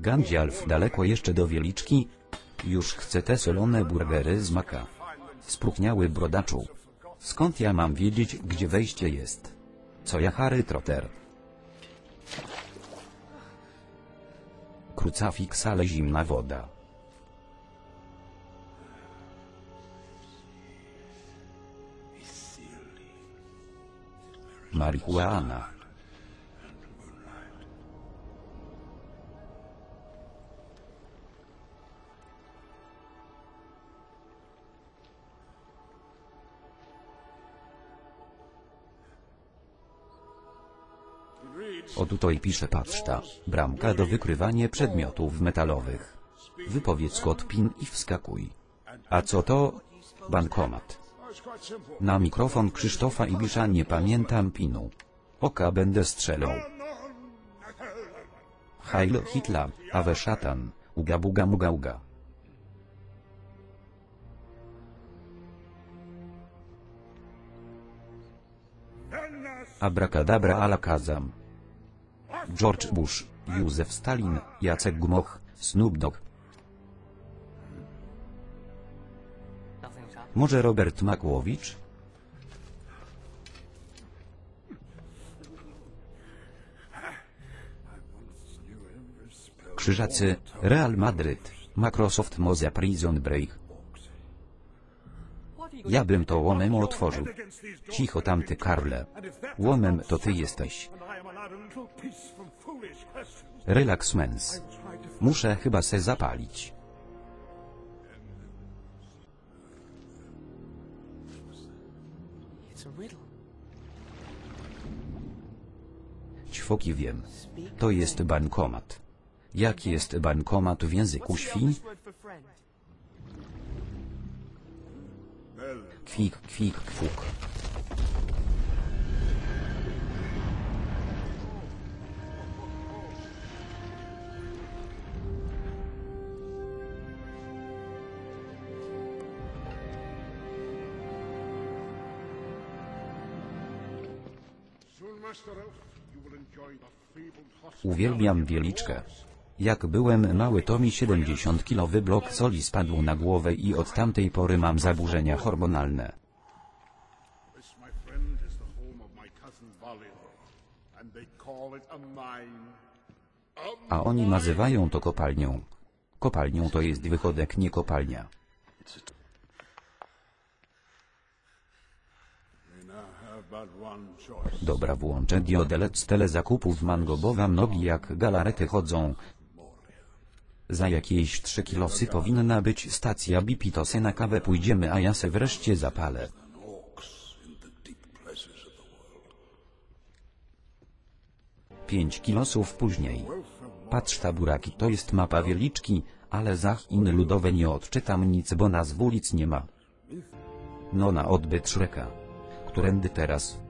Gandzialf daleko jeszcze do wieliczki? Już chcę te solone burgery z maka. Spróchniały brodaczu. Skąd ja mam wiedzieć, gdzie wejście jest? Co ja Harry Trotter? Krucafix ale zimna woda. Marihuana. O tutaj pisze patrzta, bramka do wykrywania przedmiotów metalowych. Wypowiedz kod PIN i wskakuj. A co to? Bankomat. Na mikrofon Krzysztofa Ibisza nie pamiętam pinu. Oka będę strzelał. Heil Hitler, Awe szatan, uga buga muga uga. Abracadabra alakazam. George Bush, Józef Stalin, Jacek Gmoch, Snoop Dogg. Może Robert Makłowicz? Krzyżacy, Real Madryt, Microsoft Moza Prison Break. Ja bym to łomem otworzył. Cicho tamty Karle. Łomem to ty jesteś. Relax mens. Muszę chyba se zapalić. Ćwoki wiem. To jest bankomat. Jaki jest bankomat w języku friend? Kwik, kwik, kwuk. Uwielbiam wieliczkę. Jak byłem mały to mi 70-kilowy blok soli spadł na głowę i od tamtej pory mam zaburzenia hormonalne. A oni nazywają to kopalnią. Kopalnią to jest wychodek, nie kopalnia. Dobra, włączę diodelec tele zakupów mango, bo nogi jak galarety chodzą. Za jakieś 3 kilosy powinna być stacja BP, to se na kawę pójdziemy, a ja se wreszcie zapalę. Pięć kilosów później. Patrz ta buraki, to jest mapa wieliczki, ale za Chin ludowe nie odczytam nic, bo nazw ulic nie ma. No na odbyt Szreka. Którędy teraz?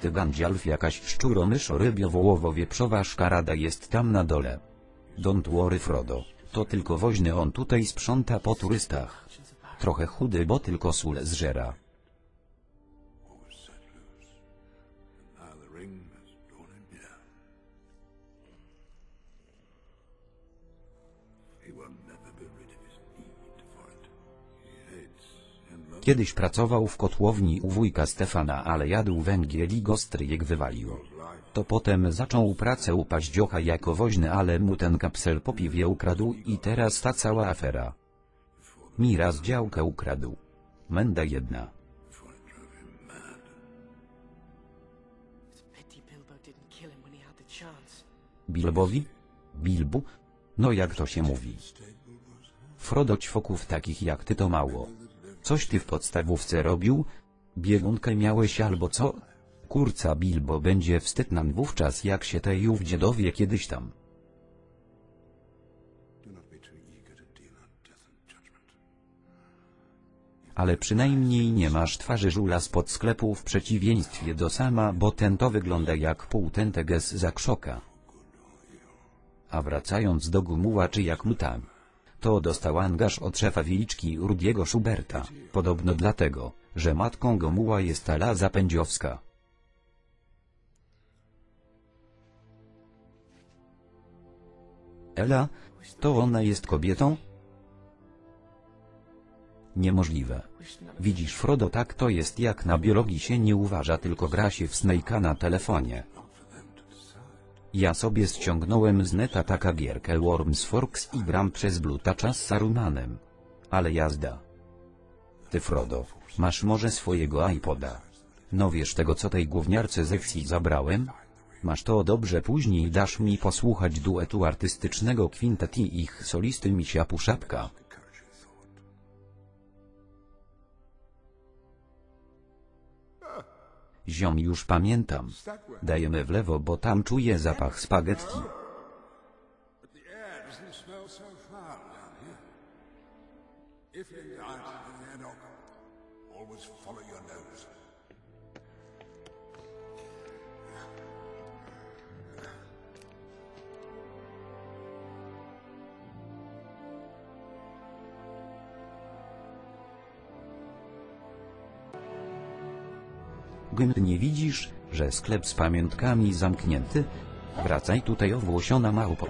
Ty Gandzialf jakaś szczuromyszo rybiowołowo wieprzowa szkarada jest tam na dole. Don't worry Frodo, to tylko woźny on tutaj sprząta po turystach. Trochę chudy, bo tylko sól zżera. Kiedyś pracował w kotłowni u wujka Stefana, ale jadł węgiel i go stryjek wywalił. To potem zaczął pracę u paździocha jako woźny, ale mu ten kapsel po piwie ukradł i teraz ta cała afera. Mi raz działkę ukradł. Menda jedna. Bilbowi? Bilbu? No jak to się mówi? Frodo ćwoków takich jak ty to mało. Coś ty w podstawówce robił? Biegunkę miałeś albo co? Kurca Bilbo będzie wstyd nam wówczas jak się tej ówdzie dowie kiedyś tam. Ale przynajmniej nie masz twarzy żula spod sklepu w przeciwieństwie do sama, bo ten to wygląda jak półtenteges za krzoka. A wracając do Gumuła czy jak Muta, to dostał angaż od szefa Wiliczki Rudiego Schuberta, podobno dlatego, że matką Gomuła jest Ala Zapędziowska. Ela? To ona jest kobietą? Niemożliwe. Widzisz Frodo tak to jest jak na biologii się nie uważa tylko gra się w Snake'a na telefonie. Ja sobie ściągnąłem z neta taka gierkę Worms Forks i gram przez Blutacza z Sarumanem. Ale jazda. Ty Frodo, masz może swojego iPoda. No wiesz tego co tej gówniarce ze wsi zabrałem? Masz to dobrze później dasz mi posłuchać duetu artystycznego kwintet i ich solisty Misia Puszapka. Ziom już pamiętam. Dajemy w lewo, bo tam czuję zapach spaghetti. Gym, nie widzisz, że sklep z pamiątkami zamknięty? Wracaj tutaj owłosiona małpo.